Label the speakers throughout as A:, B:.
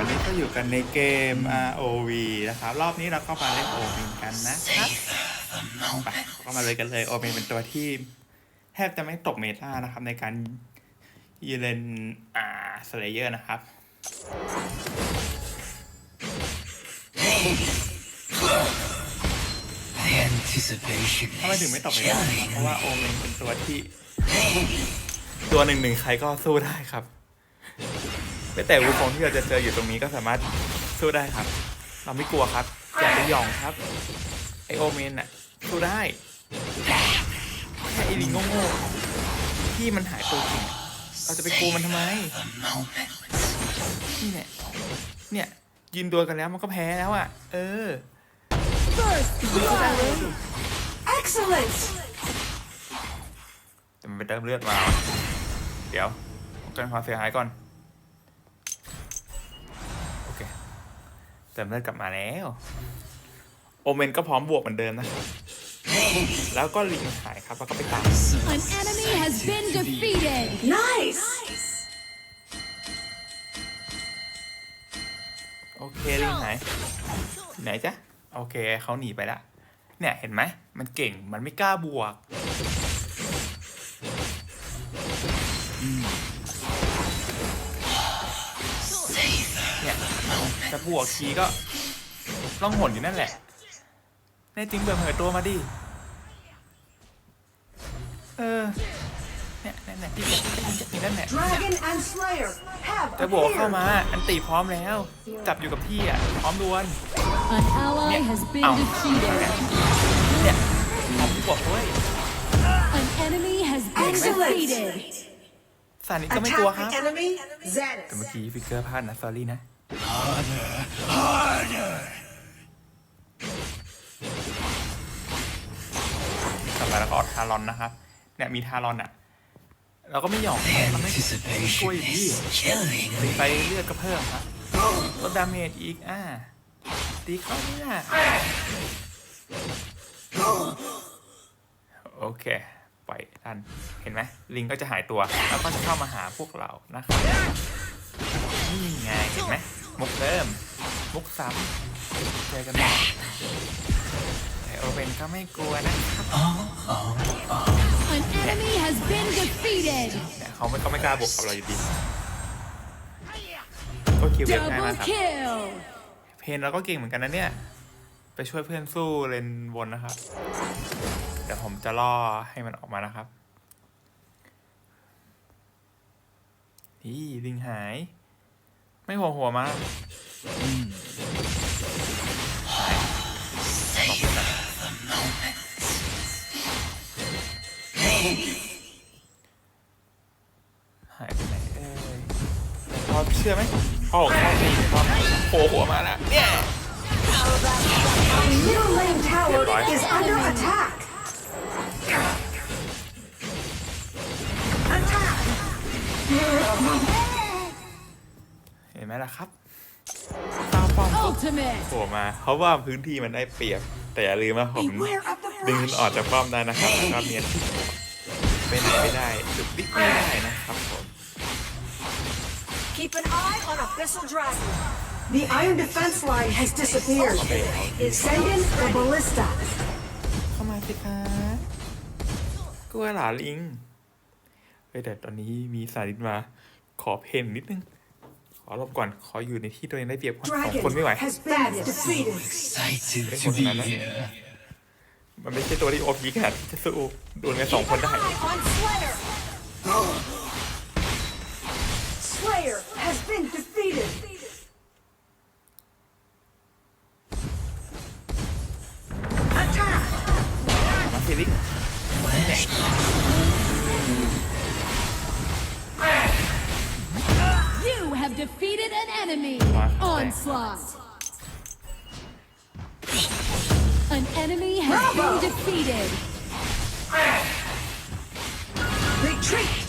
A: วันนี้ก็อยู่กันในเกม ROV นะครับ รอบนี้เราก็มาเล่นโอเมนกันนะครับไปก็มาเลยกันเลยโอเมนเป็นตัวที่ แทบจะไม่ตกเมตานะครับ ในการยืนเลนอ่าสเลเยอร์นะครับ
B: The anticipation
A: ทำไมถึง
B: is
A: ไม่ตกเมตา
B: killing
A: เพราะว่าโอเมนเป็นตัวที่ ตัวหนึ่งหนึ่งใครก็สู้ได้ครับ ไม่แต่วูฟงที่เราจะเจออยู่ตรงนี้ก็สามารถสู้ได้ครับ เราไม่กลัวครับ อย่าไปหยองครับ ไอโอเมนอะสู้ได้แค่ไอลิงโง่ๆที่มันหายตัวจริงเราจะไปกลัวมันทำไม
B: the moment.
A: นี่เนี่ยเนี่ยยืนตัวกันแล้วมันก็แพ้แล้วอะเออ
C: First
A: สู้ได้เลย
C: Excellent!
A: แต่มันไปเติมเลือดมา เดี๋ยวป้องกันความเสียหายก่อน ติมเลือดกลับมาแล้ว โอเมนก็พร้อมบวกเหมือนเดิมนะครับแล้วก็ลิงหายครับแล้วก็ไปตาม
D: An enemy has been defeated.
C: Nice!
A: โอเคลิงหายอยู่ไหนจ๊ะ โอเคเขาหนีไปละ เนี่ยเห็นไหม มันเก่งมันไม่กล้าบวก จะบวกทีก็ล่องหนอยู่นั่นแหละแน่จริงเบิดเผยตัวมาดิ เออ เนี่ยเนี่ยเนี่ยที่ที่นั่นแหละ
C: Dragon and Slayer have
A: จะบวกเข้า
C: appeared!
A: มา อันตีพร้อมแล้ว จับอยู่กับที่อะ พร้อมดวล
D: An ally has been
A: Ow.
D: defeated.
A: เนี่ยพร้อมบวกด้วย
D: An enemy has been
C: Excellent.
D: defeated.
A: สานิก็ไม่กลัวครับ
C: Attack the enemy,
A: แต่เมื่อ
C: Zanus.
A: กี้ฟิกเกอร์พลาดนะ s อรี่นะ
B: Harder, harder.
A: ต่อไปแล้วก็ออทารอนนะครับ เนี่ยมีทารอนอะ เราก็ไม่ยอม
B: The
A: เราไม่
B: anticipation
A: Ui, gì?
B: is killing me.
A: ไปเลือดก็เพิ่มครับลดดาเมจอีกอ่าตีเข้าเนี่ยโอเคปล่อยดันเห็นไหมลิงก็จะหายตัว แล้วก็จะเข้ามาหาพวกเรานะครับนี่ไงเห็นไหม มุกเริ่ม มุกซ้ำเจอกันใหม่แต่โอเวนก็ไม่กลัวนะครับ
D: An enemy has been defeated.
A: เนี่ยเขาไม่เขาไม่กล้าบวกกับเราอยู่ดีก็คิวเวฟง่ายมาก
D: Double
A: ครับ
D: kill.
A: เพนเราก็เก่งเหมือนกันนะเนี่ย ไปช่วยเพื่อนสู้เลนบนนะครับ เดี๋ยวผมจะล่อให้มันออกมานะครับนี่ลิงหาย ไม่หัวหัวมาหายไปไหนเอ้ยพอเชื่อไหมโอ้ข้อสี่ข้อโผล่หัวมาแล้วเนี่ย
C: Middle lane tower
A: Right.
C: is under attack! Attack!
A: เห็นไหมล่ะครับข้าวป้อม
D: Ultimate.
A: โผล่มาเพราะว่าพื้นที่มันได้เปรียบ แต่อย่าลืมว่าผม
C: Beware of the
A: ดึง
C: flash!
A: ออกจากป้อมได้นะครับแล้วก็เมียนที่ไปไหนไม่ได้จุดบิ๊กไม่ได้นะครับผม
C: Keep an eye on Abyssal Dragon! The iron defense line has disappeared. Send in the ballista.
A: เข้ามาสิคะกลัวหลาลิงเฮ้ยแต่ตอนนี้มีสาริตมาขอเพนนิดนึง ขอรบก่อน ขออยู่ในที่ตัวเองได้เปรียบก่อนสองคนไม่ไหว
C: Dragon has been defeated.
B: Excited
A: Cái
B: to
A: con
B: be
A: này nó-
B: here.
A: มันไม่ใช่ตัวที่โอพีขนาดที่จะสู้โดนกันสองคนได้
C: on Slayer! Slayer defeated. Retreat!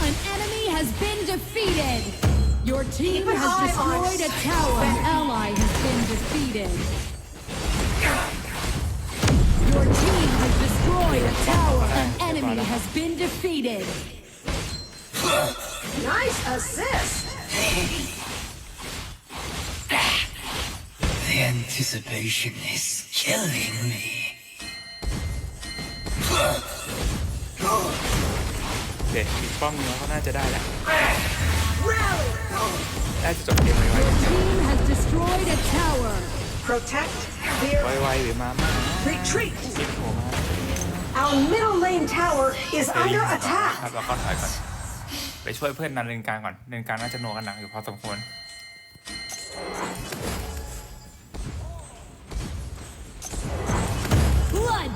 D: An enemy has been defeated. Your team has destroyed a tower. An ally has been defeated. Your team has destroyed a tower. An enemy has been defeated.
C: Nice assist.
B: Anticipation is killing me.
A: โอเคปิดป้อมนี้แล้วก็น่าจะได้แล้ว
C: Rally.
A: ได้จะจบเกมไว
D: Your team has destroyed a tower.
C: Protect. Veer.
A: ๆไวๆหรือมาม่า
C: Retreat.
A: คิดโผล่มา
C: Our middle lane tower is
A: เฮ้ย
C: under
A: ครับ
C: attack.
A: เราก็ถอยก่อน ไปช่วยเพื่อนนันเลนกลางก่อนเลนกลางน่าจะหนัวกันหนักอยู่พอสมควร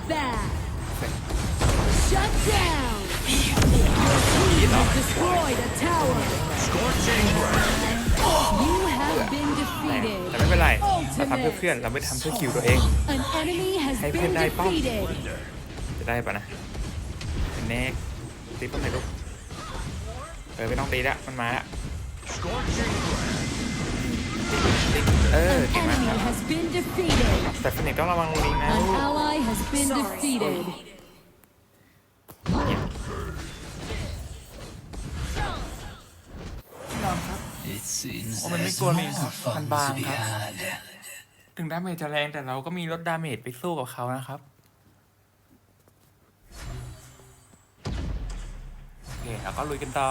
D: Bloodbath. Shut down. Your team has destroyed a tower. You have been
A: แต่
D: defeated.
A: แต่ไม่เป็นไรเราทำเพื่อเพื่อนเราไม่ทำเพื่อคิวตัวเอง
D: An enemy has
A: Hey,
D: been
A: Pin Dai Pong.
D: defeated.
A: จะได้ปะนะเป็นเนกตีป้อมไหนลูกเออไม่ต้องตีละมันมาละตีเออ
D: An
A: เก่งมาก
D: enemy
A: ครับ
D: has been defeated.
A: แต่ฟินิกต้องระวังลิงนะ
D: An
A: ลูก
D: ally has been
C: Sorry.
D: defeated.
A: เนี่ย
B: It seems
A: Oh, man,
B: there's
A: may
B: more
A: go rin.
B: fun
A: Ang
B: to
A: bang,
B: be
A: ha?
B: had.
A: ถึงดาเมจจะแรงแต่เราก็มีลดดาเมจไปสู้กับเขานะครับ โอเคเราก็ลุยกันต่อ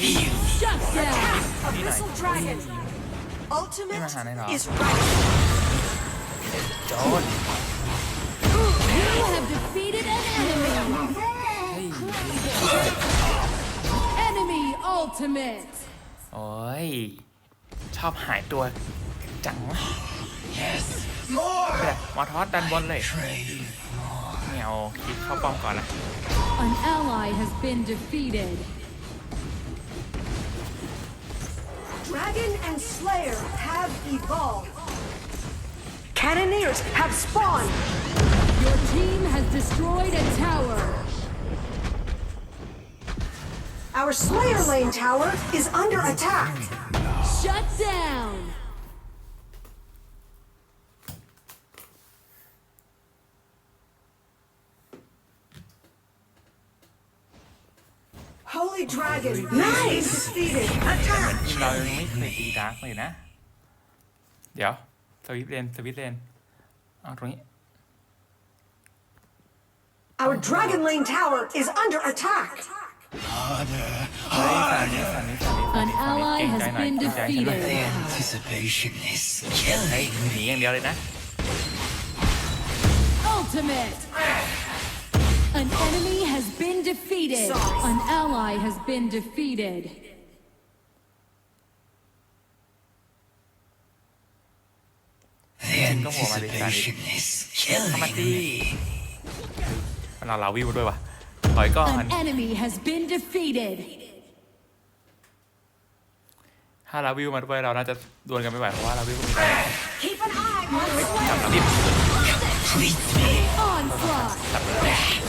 D: Shut down.
C: Abyssal dragon.
A: นี่มา
C: Ultimate
A: หาในเหรอ
C: is ready.
A: โจน
D: You have defeated an enemy.
A: เฮ้ย
D: Enemy ultimate.
A: โอ้ย ชอบหายตัวจังวะ
B: Yes,
A: เดี๋ยวมอทอสดันบนเลย
B: crave
A: ไม่เอาคิดเข้าป้อมก่อนนะ
D: An ally has been defeated.
C: Dragon and Slayer have evolved. Cannoneers have spawned.
D: Your team has destroyed a tower.
C: Our Slayer lane tower is under attack.
D: Shut down.
C: Holy Dragon nice. defeated. Attack.
A: ทีมเรายังไม่เคยตีดาร์กเลยนะ เดี๋ยว สวิตเลน สวิตเลน เอาตรงนี้
C: Our Dragon lane tower is under attack.
B: harder,
A: เฮ้ยฝั่ง
B: harder.
A: นี้ฝั่งนี้ฝั่งนี้ฝั่ง
D: An
A: นี้ฝั่งนี้
D: ally
A: เก่ง
D: has
A: ใจหน่อย
D: been
A: เก่งใจฉันหน่อย
B: The
D: defeated.
B: anticipation is
A: เฮ้ย
B: killing
A: หนีอย่างเดียวเลยนะ
D: Ultimate. An enemy has been defeated. An ally has been defeated.
B: The anticipation is
A: เข้ามา
B: killing
A: ตี
B: me.
A: มันเราเราวิวด้วยวะถอยก่อน
D: An enemy has been defeated.
A: ถ้าเราวิวมาด้วยเราน่าจะดวลกันไม่ไหวเพราะว่าเราวิวก็มีแต่
C: Keep an eye on
A: จับ
C: Slayer.
A: เราดิบ
B: Complete me.
D: Onslaught.
A: จับเลย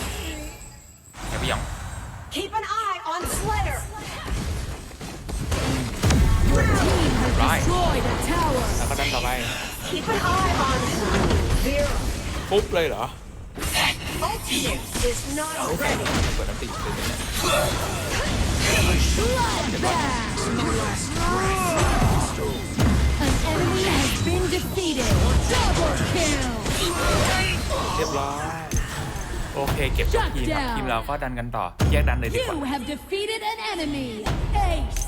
D: team has
A: Right.
D: destroyed a tower.
A: แล้วก็ดันต่อไป
C: Keep an eye on Vera.
A: ปุ๊บเลยเหรอ
C: Ultimate is not ready.
A: เปิดน้ำติดเลยเนี่ย
D: Bloodbath. An enemy has been defeated. Double kill.
A: เรียบร้อย โอเค เก็บยกทีมครับ
D: Shut down
A: ทีมเราก็ดันกันต่อ แยกดันเลยดีกว่า
D: You have defeated an enemy. Ace.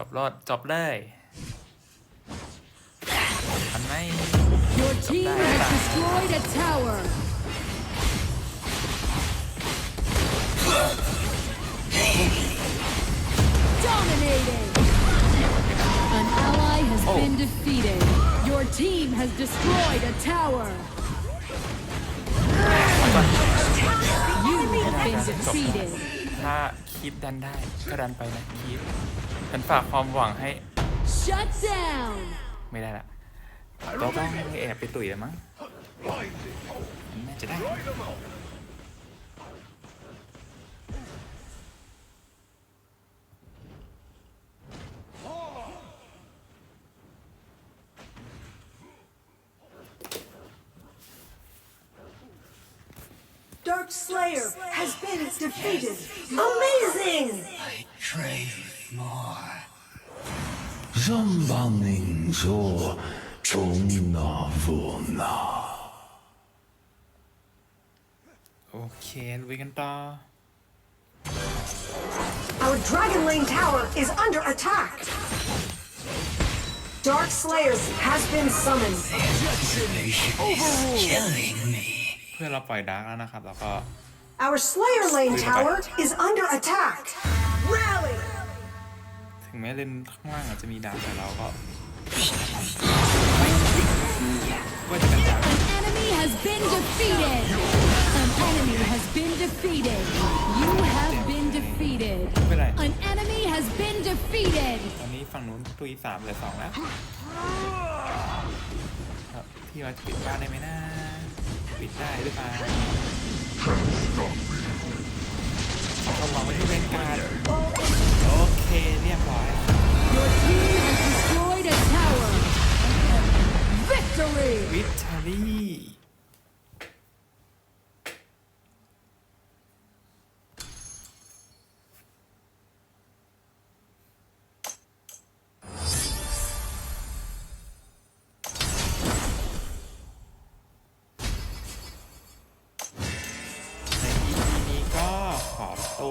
A: อบรอดจอบได้ทันไหม
D: Your team has destroyed a tower. โอ้ Been defeated. Your team has destroyed a tower. ไปก่อน You've been defeated.
A: ถ้าคีบดันได้ก็ดันไปนะคีบ ฉันฝากความหวังให้
D: Shut down.
A: ไม่ได้ละเราต้องแอบไปตุ๋ยแล้วมั้งน่าจะได้
C: Dark Slayer has been defeated. Amazing!
B: I crave more.
E: Sambanning så tunga vunna.
A: โอเคลุยกันต่อ
C: Our Dragon Lane Tower is under attack. Dark Slayer has been summoned.
B: Anticipation is killing me.
A: เพื่อนเราปล่อยดาร์กแล้วนะครับ แล้วก็
C: Our Slayer Lane Tower is under attack. Rally!
A: ถึงแม้เลนข้างล่างอาจจะมีดาร์กแต่เราก็ว่าจะกันดาร์ก
D: An enemy has been defeated. An enemy has been defeated. You have been defeated.
A: ไม่เป็นไร
D: An enemy has been defeated.
A: ตอนนี้ฝั่งนู้นตุยสามเหลือสองแล้วครับพี่ว่าจะปิดบ้านได้ไหมนะปิดได้หรือเปล่าเขาหวังไว้ที่เวนการ์ดโอ เคเรียบร้อย
D: Your team has destroyed a tower. Victory.
A: วิทารี่